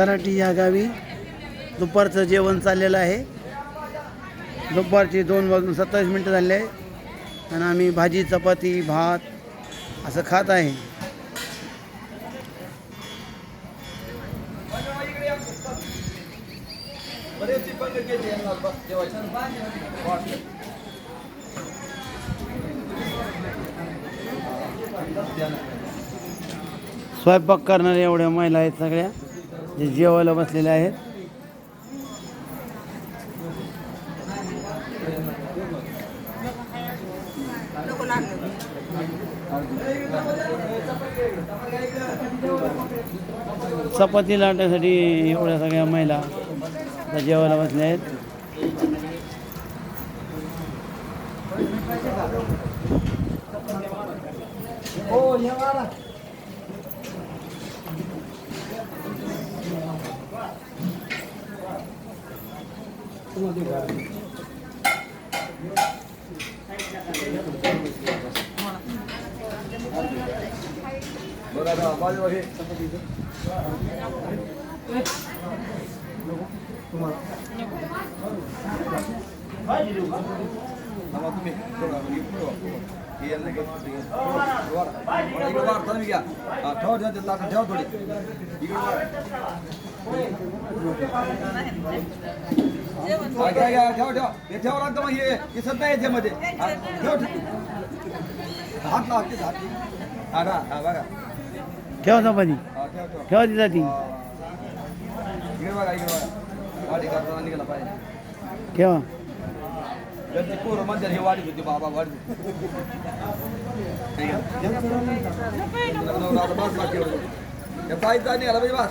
सराटी या गावी. दुपारचं जेवण चाललेलं आहे. दुपारचे दोन वाजून सत्तावीस मिनटं झाले आहे आणि आम्ही भाजी चपाती भात असं खात आहे. स्वयंपाक करणाऱ्या एवढ्या महिला आहेत सगळ्या. जे जेवायला बसलेले आहेत. चपाती लाटण्यासाठी एवढ्या सगळ्या महिला त्या जेवायला बसल्या आहेत. हो, তোমাদের দাদা আওয়াজ ওহে তোমার ভাই ठेव ठेव हे ठेव लागतं मग हे दिसत नाही याच्यामध्ये मध्ये ठेव ठेव. हात लाव हात हा ना हा बघा ठेवा चपाती हा ठेव ठेव ती जाती इकडे बघा इकडे बघा करताना निघाला पाहिजे ठेवा त्यांची पोरं हे होती बाबा वाढीत होती. निघाला पाहिजे बस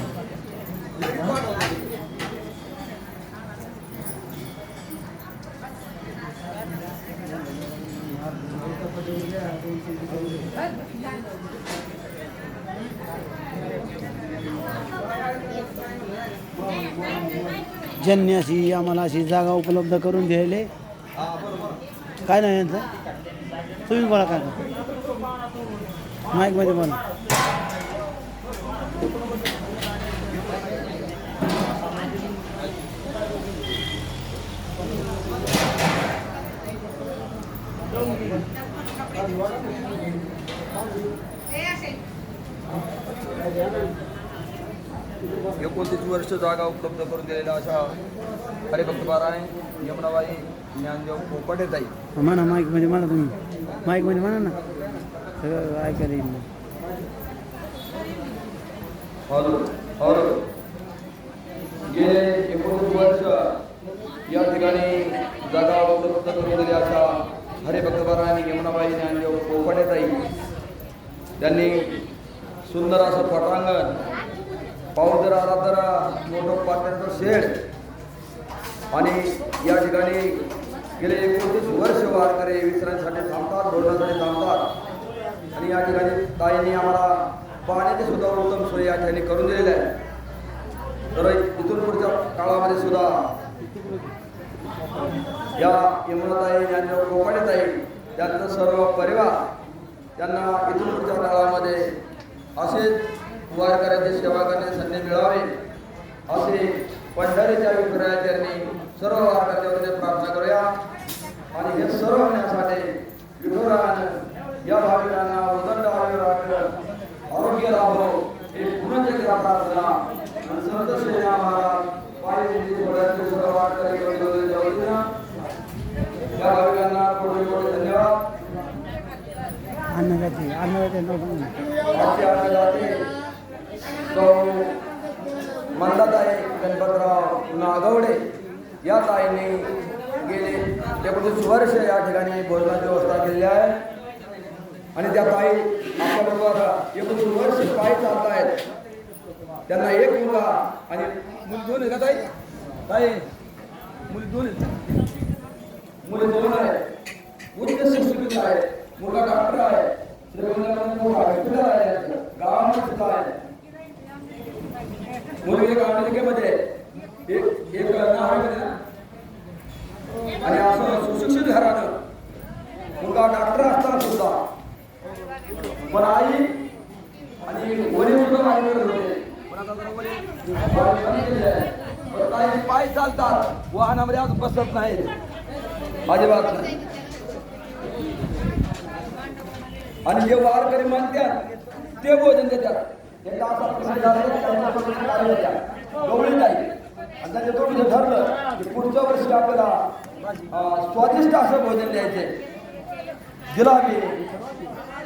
ज्यांनी अशी आम्हाला अशी जागा उपलब्ध करून द्यायले काय नाही यांचं? तुम्ही बोला काय माईकमध्ये बोला. एकोणतीस वर्ष जागा उपलब्ध करून दिलेल्या अशा हरिभक्त पारायण यमुनाबाई ज्ञानदेव पोपटे ताई. म्हणा माईकमध्ये म्हणा तुम्ही. माईकमध्ये म्हणा ना. सगळं ऐकायला येईल. Hello hello. गेले एकोणीस वर्ष या ठिकाणी जागा उपलब्ध करून दिलेल्या अशा हरिभक्त पारायण यमुनाबाई ज्ञानदेव पोपटे ताई. त्यांनी सुंदर असं पटांगण पाऊस जर आला तर मोठं पाट्याचं शेड आणि या ठिकाणी गेले एकोणतीस वर्ष वारकरी विसरण्यासाठी थांबतात धोरणासाठी थांबतात. आणि या ठिकाणी ताईंनी आम्हाला पाण्याची सुद्धा उत्तम सोय या ठिकाणी करून दिलेल्या आहे. तर इथून पुढच्या काळामध्ये सुद्धा या यमुनाताई यांच्या कोकाडेताई त्यांचा सर्व परिवार त्यांना इथून पुढच्या काळामध्ये असेच वारकऱ्यांची सेवा करण्याची संधी मिळावी. असे पंढरीच्या विठुरायांनी सर्व वारकऱ्यांच्या प्रार्थना करूया. आणि हे सर्व होण्यासाठी विठुरायानं या भाविकांना उदंड आयुर्य आरोग्य लाभो ही पुनर्जगता प्रार्थना. आणि संत श्रेया महाराज बळ्याचे सर्व वारकरी या भाविकांना कोटी कोटी धन्यवाद. अन्नदाते अन्नदाते नव्हतं आजचे अन्नदाते सौ मंदाताई गणपतराव नागवडे या ताईंनी गेले. एकोणीस वर्ष या ठिकाणी भोजनाची व्यवस्था केलेली आहे. आणि त्या ताई आपल्याबरोबर एकोणीस वर्ष पायी चालत आहेत त्यांना एक मुलगा आणि मुली दोन आहे का ताई? ताई मुली दोन आहेत. मुली दोन आहे उच्च शिक्षित आहे मुलगा डॉक्टर आहे. श्रीमंत आहे. गावामध्ये सुद्धा आहे मुलगी एक अमेरिकेमध्ये एक एक नावामध्ये ना आणि असं सुशिक्षित घरानं मुलगा डॉक्टर असताना सुद्धा पण आई आणि वडील सुद्धा माझ्याकडे होते पण काही पाय चालतात. वाहनामध्ये आज बसत नाही अजिबात आणि जे वारकरी म्हणतात ते भोजन देतात. एकदा असा गवळी नाही आणि त्याच्या दोघीचं ठरलं की पुढच्या वर्षी आपल्याला स्वादिष्ट असं भोजन द्यायचे जिलाबी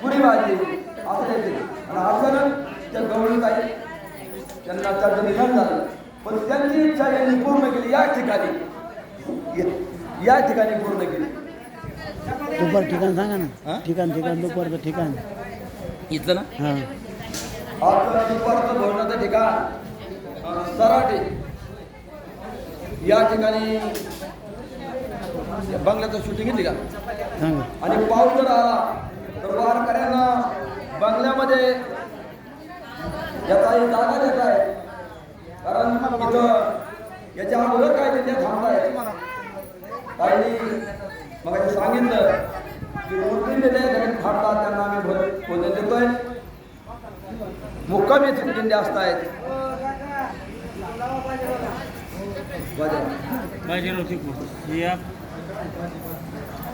पुरी भाजी असं द्यायचे आणि अचानक त्या गवळी काही त्यांना त्याचं निधन झालं पण त्यांची इच्छा यांनी पूर्ण केली या ठिकाणी. या ठिकाणी पूर्ण केली. दुपार ठिकाण सांगा? ना. ठिकाण ठिकाण दुपारचं ठिकाण. इथलं ना? हां. दुपारचं भोजनाचं ठिकाण सराटे. या ठिकाणी बंगल्याचं शूटिंग घेतली का? आणि पाऊस जर आला तर वारकऱ्यांना बंगल्यामध्ये याचा जागा देत आहे. कारण इथं याच्या अगोदर काय तिथे थांबताय काही मग सांगितलं की मूर्ती देते थांबतात त्यांना आम्ही भोजन भोजन देतोय. मुक्कामी दिंडे असतायत.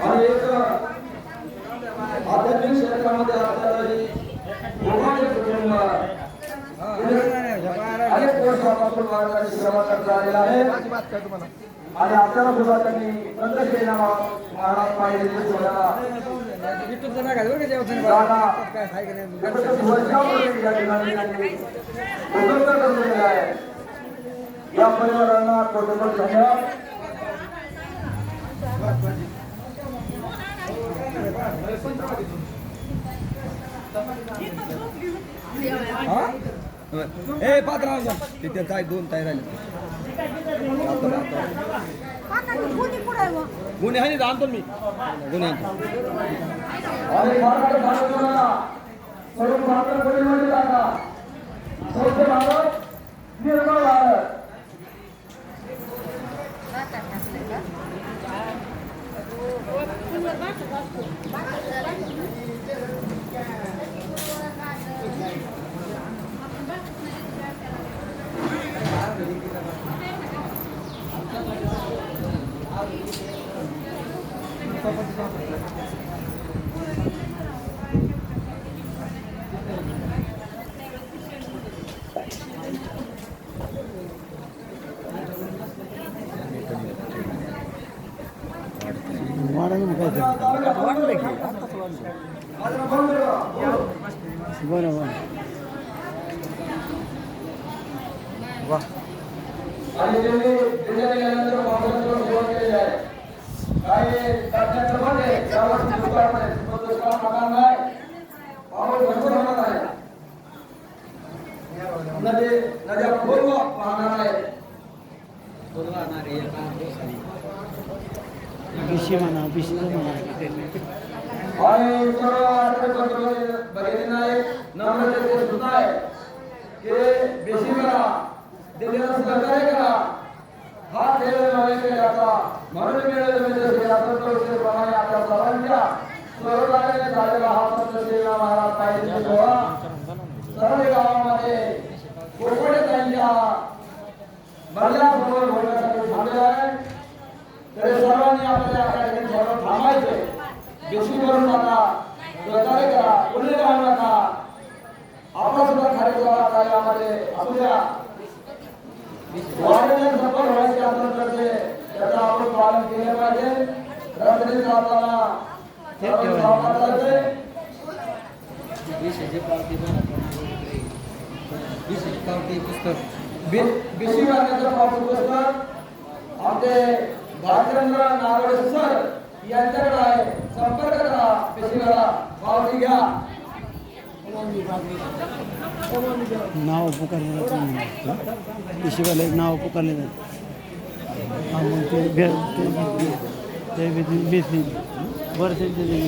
आणि एक आध्यात्मिक क्षेत्रामध्ये आपल्याला भगवान कुटुंब अनेक वर्षापासून वारकरी सेवा करता आलेला आहे आणि आपल्याला सुद्धा त्यांनी चंद्रशेखर महाराज पाहिजे सोडायला या या परिवारांना कोटोबर धन्यवाद ए पात्र राहा तिथे काय दोन ताई राहिले. गुन्हे आहे ना आणतो मी. गुन्हे आणतो. वाढायला मग काय तरी. बरं बरं आणि त्यांनी त्याच्या गेल्यानंतर पावसाळ्यात सुरुवात केलेली आहे काही राज्याचं मत आहे यावर्षी दुष्काळामध्ये सुपं दुष्काळ होणार नाही पाऊस भरपूर होणार आहे नदी नद्या खोल वाहणार आहे पिशी म्हणा पिशीचं म्हणा आणि सर्व आठवडे बंधू भगिनींना एक नम्रतेचे सुद्धा आहे की बेशी करा देवीला सहकार्य करा हा खेळ नव्हे खेळाचा म्हणून मिळेल प्रमाणे आपल्या सर्वांच्या स्वरूपाने झालेला हा सत्यसेवा महाराज पाहिजे सर्व गावामध्ये कोकणे त्यांच्या होण्यासाठी थांबलेला आहे तरी सर्वांनी आपल्या ठिकाणी थोडं थांबायचे बेशी करू नका करा कोणी राहू नका आपण सुद्धा कार्यक्रमाला कार्यामध्ये असू द्या वाढलेले सफल व्हायचे असेल तर ते त्याचं आपण पालन केलं पाहिजे. रस्त्याने जाताना बीसी पुस्तक. आमचे सर यांच्याकडे आहे. संपर्क करा बीसी पावती घ्या. नाव पुकारले जातं नाव पुकारले जातं मग ते भे ते- ते बेसी बरं त्यांचे ते